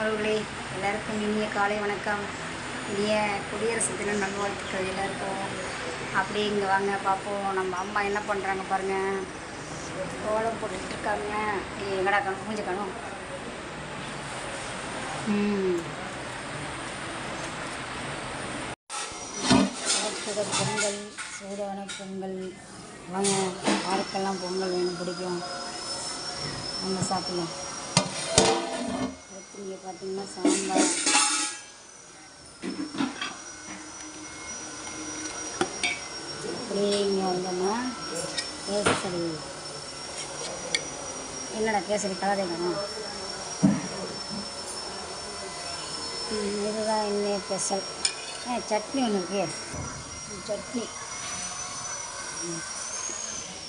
உறவுகளே எல்லாருக்கும் இனிய காலை வணக்கம். இனிய குடியரசு தின நல்வாழ்த்துக்கள் எல்லாருக்கும். அப்படி இங்கே வாங்க பார்ப்போம். நம்ம அம்மா என்ன பண்ணுறாங்க பாருங்கள் கோலம் போட்டுக்கிட்டு இருக்காங்க எங்கடா கணும் மூஞ்ச கணும் பொங்கல் சூடான பொங்கல். வாங்க யாருக்கெல்லாம் பொங்கல் வேணும் பிடிக்கும்? நம்ம சாப்பிடலாம். இங்கே பார்த்தீங்கன்னா சாம்பார். அப்படியே இங்கே வந்தோம்னா கேசரி. என்னடா கேசரி கலரே வேணும் இதுதான் இன்னும் ஸ்பெஷல். ஆ சட்னி ஒன்று இருக்கு. சட்னி.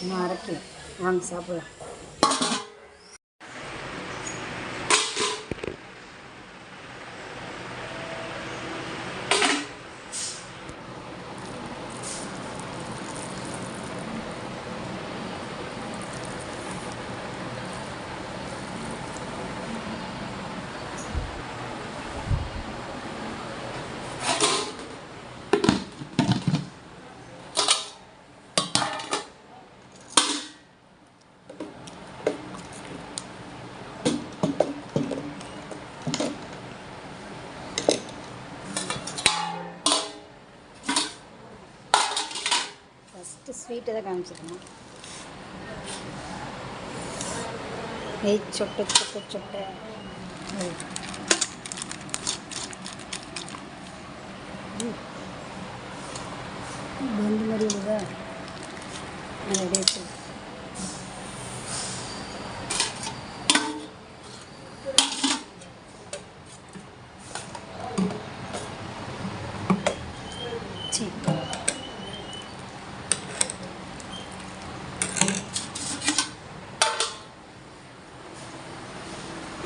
இன்னும் அரைக்கல. வாங்க சாப்பிடலாம். ஸ்வீட்டை தான் காமிச்சிருக்கணும் நெய் சொட்டு சொட்டு சொட்டு. ம். பந்து மாதிரி இருக்குதா நான் அப்படியே வச்சு சரி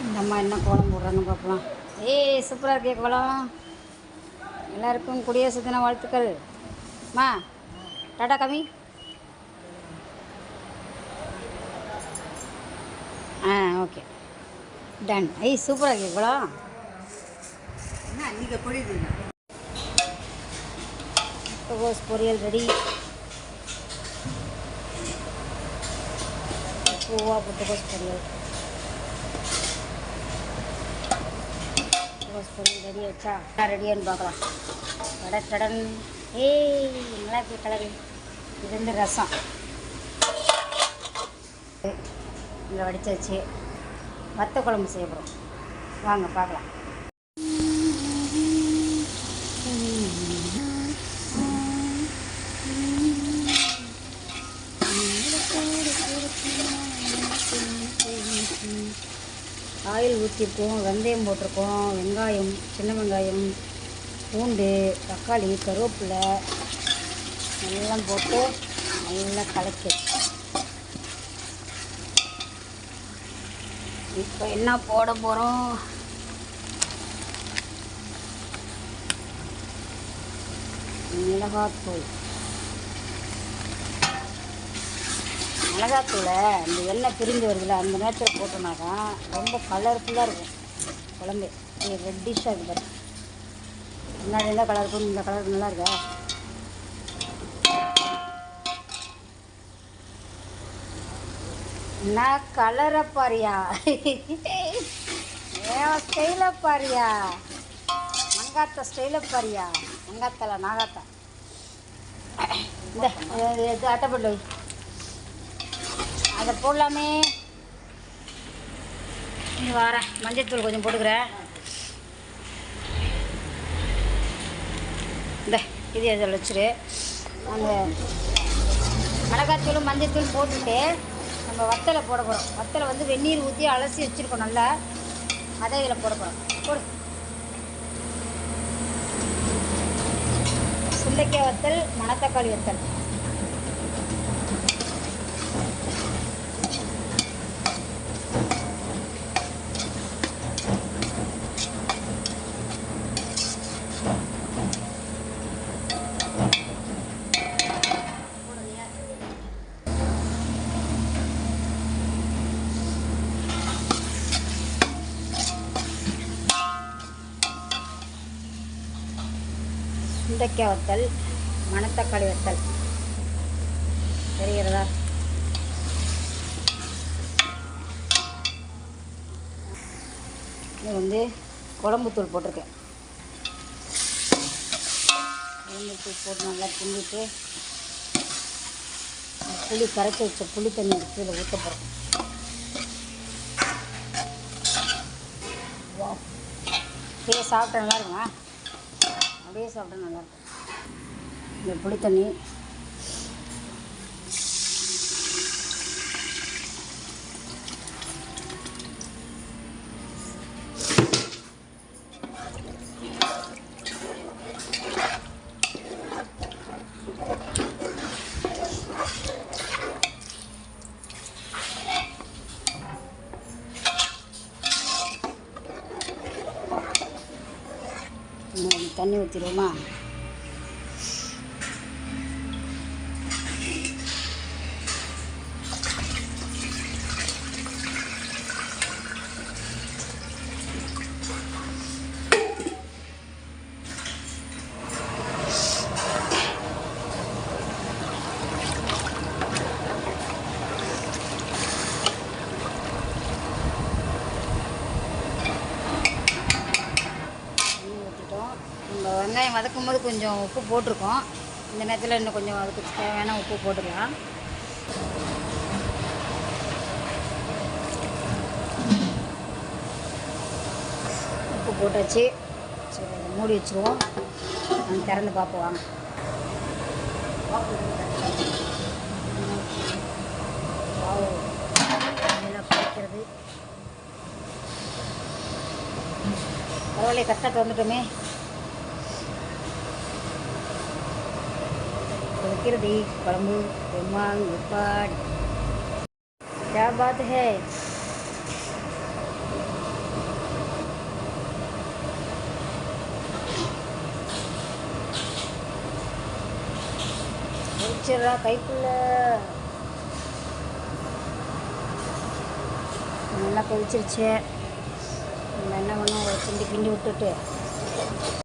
இந்த அம்மா என்ன கோலம் போடுறான்னு பார்ப்போம் ஏய் சூப்பராக இருக்கே கோலம். எல்லாருக்கும் குடியரசு தின வாழ்த்துக்கள். மா டாடா கமி ஆ ஓகே டன் ஐய் சூப்பராக இருக்கே கோலம். என்ன நீங்கள் புரியுதுங்க முட்டைகோஸ் பொரியல் ரெடி பூவா முட்டைகோஸ் பொரியல். முட்டைகோஸ் பொரியல் ரெடி வச்சா ரெடியான்னு பார்க்கலாம். கட கடன் ஏய் நல்லா இருக்கு கலரு. இது வந்து ரசம். இங்கே வடிச்சாச்சு. வத்த குழம்பு செய்ய போகிறோம் வாங்க பார்க்கலாம். ஆயில் வெந்தயம் போட்டிருக்கோம். வெங்காயம் சின்ன வெங்காயம் பூண்டு தக்காளி கருவேப்பிலை எல்லாம் போட்டு நல்லா கலக்கி. இப்போ என்ன போட போகிறோம் மிளகாத்தூள். மிளகாத்தூளை அந்த எண்ணெய் பிரிஞ்சு வருதுல அந்த நேரத்தில் போட்டோம்னாக்கா ரொம்ப கலர்ஃபுல்லாக இருக்கும். குழம்பு. இது ரெட்டிஷாக இருக்குது பாரு. முன்னாடி எந்த கலர் இருக்கும் இந்த கலர் நல்லா இருக்கா? நான் கலரை பாரியா? ஏன் ஸ்டைலை பாரியா? மங்காத்த ஸ்டைலை பாரியா? மங்காத்தல நாகாத்தா? இந்த அட்டைப்பட்டு அதை போடலாமே. இங்க வரேன் மஞ்சத்தூள் கொஞ்சம் போட்டுக்கிறேன் இந்த இது இதில் வச்சுரு? அந்த மிளகாத்தூள் மஞ்சத்தூள் போட்டுட்டு நம்ம வத்தலை போட போகிறோம் வத்தலை வந்து வெந்நீர் ஊற்றி அலசி வச்சுருக்கோம் நல்லா. அதை இதில் போட போகிறோம் போடு. சுண்டைக்காய் வத்தல் மணத்தக்காளி வத்தல். சுண்டைக்காய் வத்தல் மணத்தக்காளி வத்தல். தெரிகிறதா? இது வந்து குழம்புத்தூள் போட்டிருக்கேன். குழம்புத்தூள் போட்டு நல்லா கிண்டிட்டு புளி கரைச்சி வச்ச புளி தண்ணி எடுத்து இதில் ஊற்ற போகிறோம் அப்படியே சாப்பிட்டா நல்லா இருக்குமா? அப்படியே சாப்பிட்டா நல்லாயிருக்கும் இந்த புளி தண்ணி இன்னும் தண்ணி ஊற்றிடுவோமா தண்ணி ஊற்றிட்டோம் நம்ம போது கொஞ்சம் உப்பு போட்டிருக்கோம். இந்த நேரத்தில் இன்னும் கொஞ்சம் அதுக்கு தேவையான உப்பு போட்டுக்கலாம். உப்பு போட்டாச்சு. சரி அதை மூடி வச்சுருவோம். நம்ம திறந்து பார்ப்போம். வாங்க பரவாயில்லையே கரெக்டாக திறந்துட்டோமே. கொதிக்கிறது குழம்பு பெருமாள் உப்பாடு क्या बात है கொதிச்சிடுறா கைக்குள்ள நல்லா கொதிச்சிருச்சு நம்ம என்ன பண்ணோம் ஒரு கிண்டி கிண்டி விட்டுட்டு